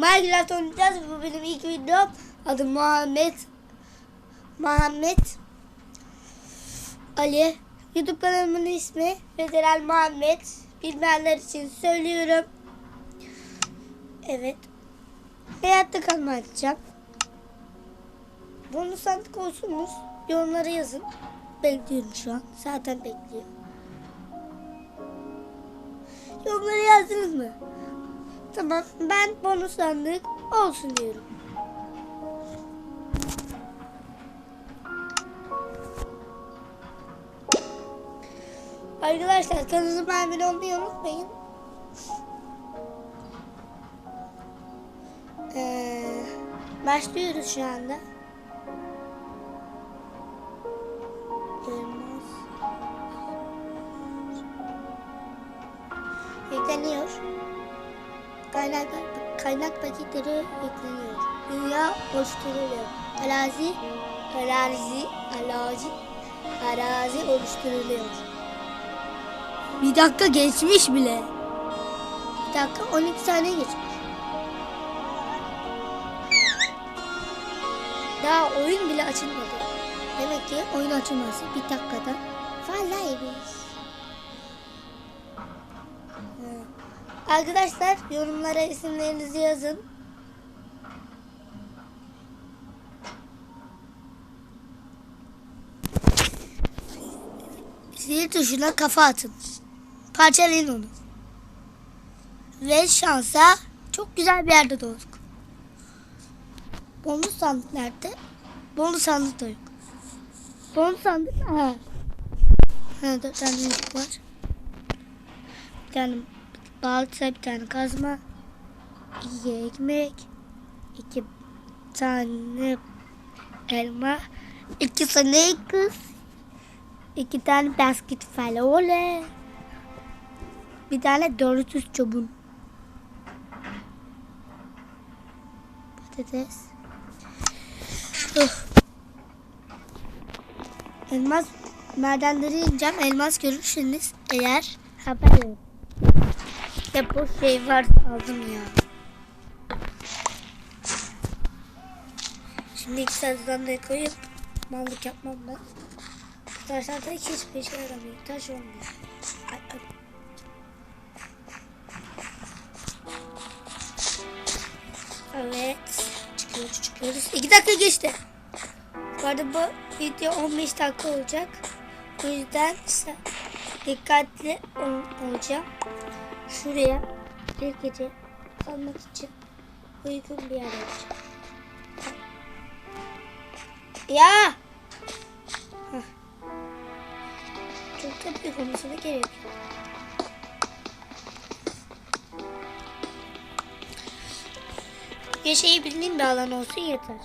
Minecraft oynayacağız. Bu benim ilk videom. Adım Muhammed. Muhammed Ali. YouTube kanalımın ismi Federal Muhammed. Bilmeyenler için söylüyorum. Evet. Hayatta kalma açacağım. Bunu sandık olsunuz. Yorumlara yazın. Bekliyorum şu an. Zaten bekliyor. Yorumlara yazdınız mı? Tamam ben bonus sandık olsun diyorum. Arkadaşlar kanalıma abone olmayı unutmayın. Ee, başlıyoruz şu anda. Kaynak, kaynak paketleri yükleniyor. Dünya oluşturuluyor. Arazi, arazi, arazi, arazi oluşturuluyor. Bir dakika geçmiş bile. Bir dakika 12 saniye geçmiş. Daha oyun bile açılmadı. Demek ki oyun açılması bir dakikada falaymış. Evet. Arkadaşlar yorumlara isimlerinizi yazın. Zil tuşuna kafa atın. Parçalayın onu. Ve şansa çok güzel bir yerde doğduk. Bonus sandık nerede? Bonus sandık da yok. Bonus sandık ha. Ha dört tane var. Bir tane balta, bir tane kazma. iki ekmek. iki tane elma. iki tane kız. iki tane basket falole. Bir tane Doritos çubuğu. Patates. Elmas madenleri ineceğim. Elmas görürseniz eğer haber verin. Ya bu şey var aldım ya. Şimdi iki saatden de koyup mallık yapmam ben. Taşlar da hiçbir şey yaramıyor. Taş olmuyor. Ay, ay. Evet. Çıkıyoruz çıkıyoruz. İki dakika geçti. Bu arada bu video 15 dakika olacak. O yüzden dikkatli ol- olacağım. Şuraya bir gece kalmak için uygun bir yer olacak. Ya! Çok da büyük olmasına gerek yok. Yaşayabildiğim bir alan olsun yeter.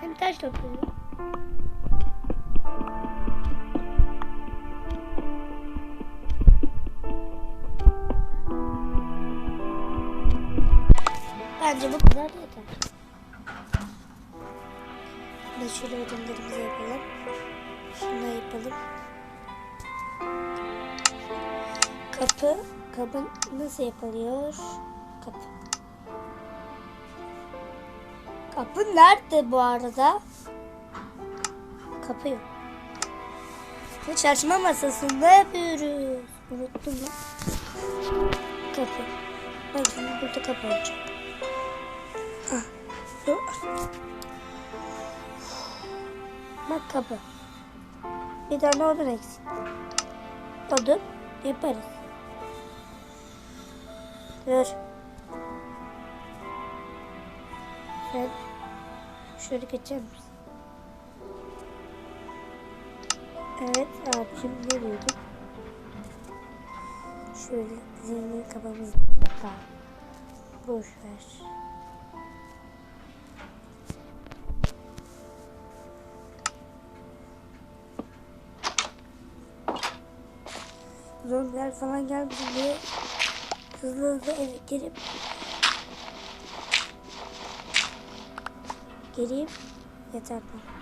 Hem taş topluyorum. Bence bu kadar yeter. Ve şöyle ödümlerimizi yapalım. Şunu yapalım. Kapı. Kapı nasıl yapılıyor? Kapı. Kapı nerede bu arada? Kapı yok. Bu çalışma masasında yapıyoruz. Unuttum lan. Kapı. Bak şimdi burada kapı olacak. Bak kapı. Bir tane odun eksik. Odun yaparız. Dur. Sen şöyle geçer misin? Evet abicim ne diyorduk? Şöyle zihni kafamızda. Boş ver. Zombiler falan gelmesin diye hızlı hızlı eve girip girip yeter bana.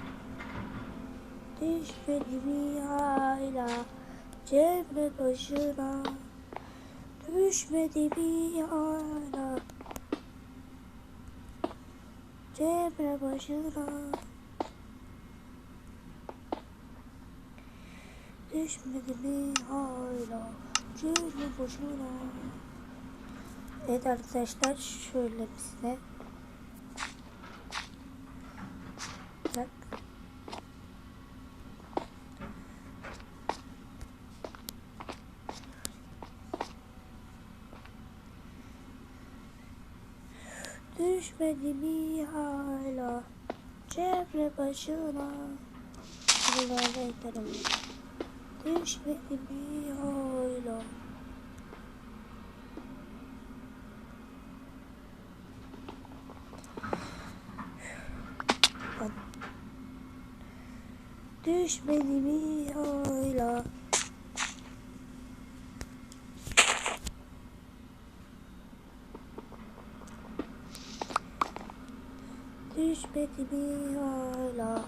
Düşmedi mi hala cennet başına Düşmedi mi hala Cemre başına Düşmedi mi? Hala Cemre başına Evet arkadaşlar şöyle size Tak. Düşmedi mi? Hala Çevre başına. Buralarda eklerim Düşmedi mi hala Lan. Düşmedi mi hala Düşmedi mi hala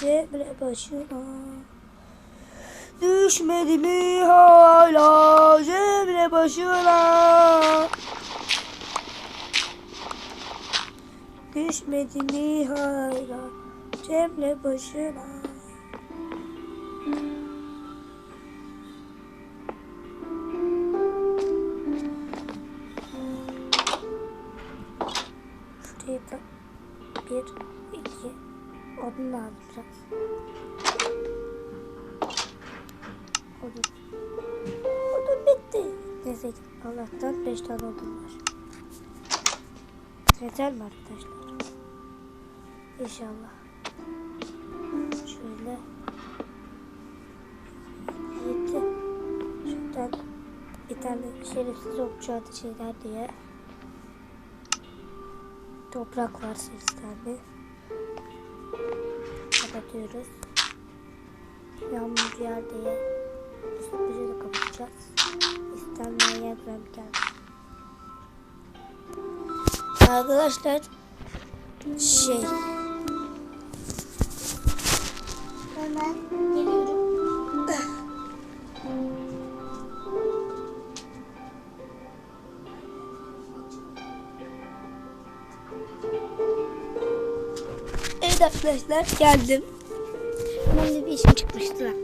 Cemre başına Düşmedi mi hala Cemre başına Düşmedi mi hala Cemre başına Şuraya da bir, iki, odun lazım biraz. 8. Allah'tan 5 tane odun var. Yeter mi arkadaşlar? İnşallah. Şöyle. Yetti. Şuradan bir tane şerefsiz okçu adı şeyler diye. Toprak var 8. Kapatıyoruz. Yağmur yer diye. Üstümüzü de kapatacağız. Yerden geldi. Arkadaşlar şey hemen geliyorum. Evet arkadaşlar geldim. Hemen de bir işim çıkmıştı.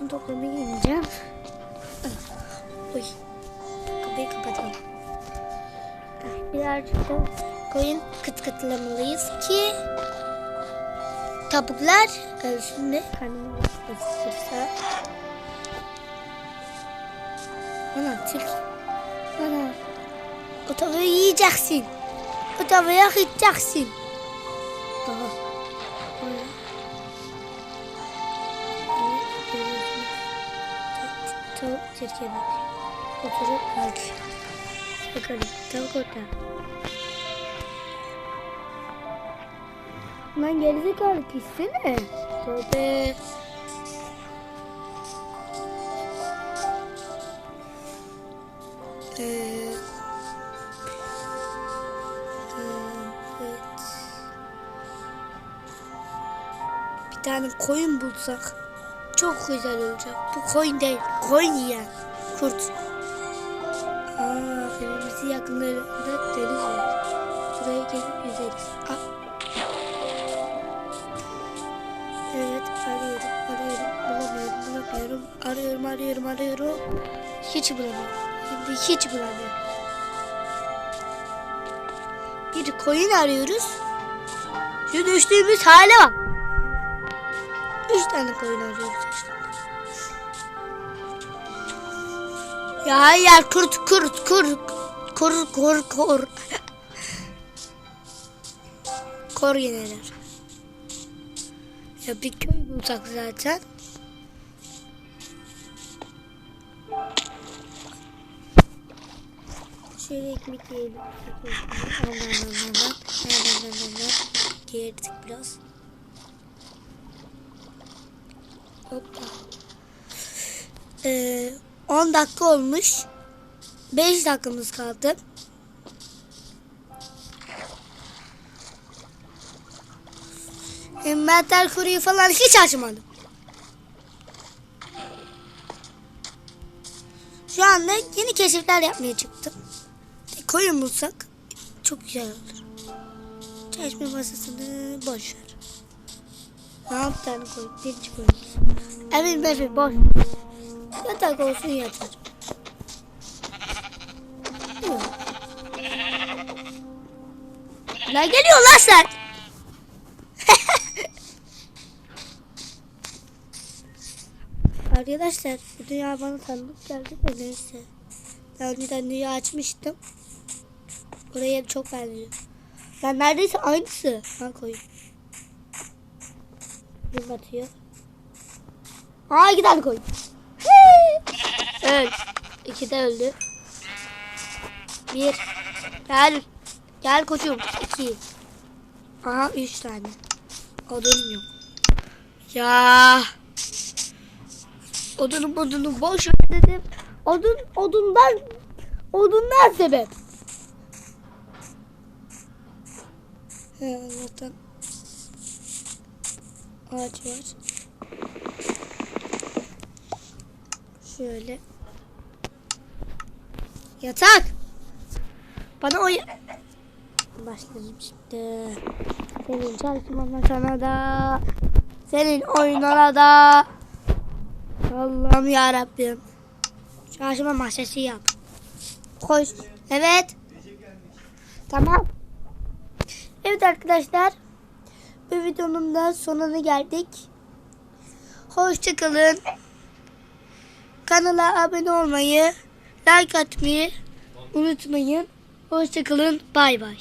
Odun toplamaya gideceğim. Uy. Kapıyı kapatalım. Birazcık da koyun kıt kıtlamalıyız ki tavuklar ölsün de karnını ısırsa. Ana tül. Ana. O tavuğu yiyeceksin. O tavuğu yiyeceksin. Aha. Ta- Tavuk Türkiye'de. Oturup kaldı. Bakalım tavuk orada. Lan gerizekalı pissene. Tövbe. Ee, evet. Bir tane koyun bulsak çok güzel olacak. Bu koyun değil, koyun yiyen kurt. Aa, evimizin yakınlarında deniz var. Şuraya gelip yüzeriz. Aa. Evet, arıyorum, arıyorum, bulamıyorum, bulamıyorum. Arıyorum, arıyorum, arıyorum. Hiç bulamıyorum. Şimdi hiç bulamıyorum. Bir koyun arıyoruz. Şu düştüğümüz hale bak. Üç tane koyun arıyoruz işte. Ya hayır kurt kurt kurt kor kor kor kor yeneler. Ya bir köy bulsak zaten. Şöyle ekmek yiyelim. Aman aman aman. Aman aman aman. Geğirdik biraz. Ee, 10 dakika olmuş. 5 dakikamız kaldı. Envanter kuruyu falan hiç açmadım. Şu anda yeni keşifler yapmaya çıktım. Koyun bulsak çok güzel olur. Çalışma masasını boş ver. Yap tane koy? Birinci koyumuz. Evin bevi boş. Yatak olsun yatar. Ne geliyor lan sen? Arkadaşlar bu dünya bana tanıdık geldi de neyse. Daha önceden dünya açmıştım. Oraya çok benziyor. Ben neredeyse aynısı. Ben koyayım. Bir batıyor. Aa iki koy. Öl. İki de öldü. Bir. Gel. Gel koçum. İki. Aha üç tane. Odun yok. Ya. Odunu odunu boş dedim. Odun odundan odundan sebep. He Allah'tan ağaç var. Şöyle. Yatak. Bana o Başlayalım şimdi. Senin çalışmana sana da. Senin oyunlara da. Allah'ım ya Rabbim. Çalışma mahşesi yap. Koş. Evet. Tamam. Evet arkadaşlar. Bu videonun da sonuna geldik. Hoşçakalın. Kanala abone olmayı, like atmayı unutmayın. Hoşçakalın. Bay bay.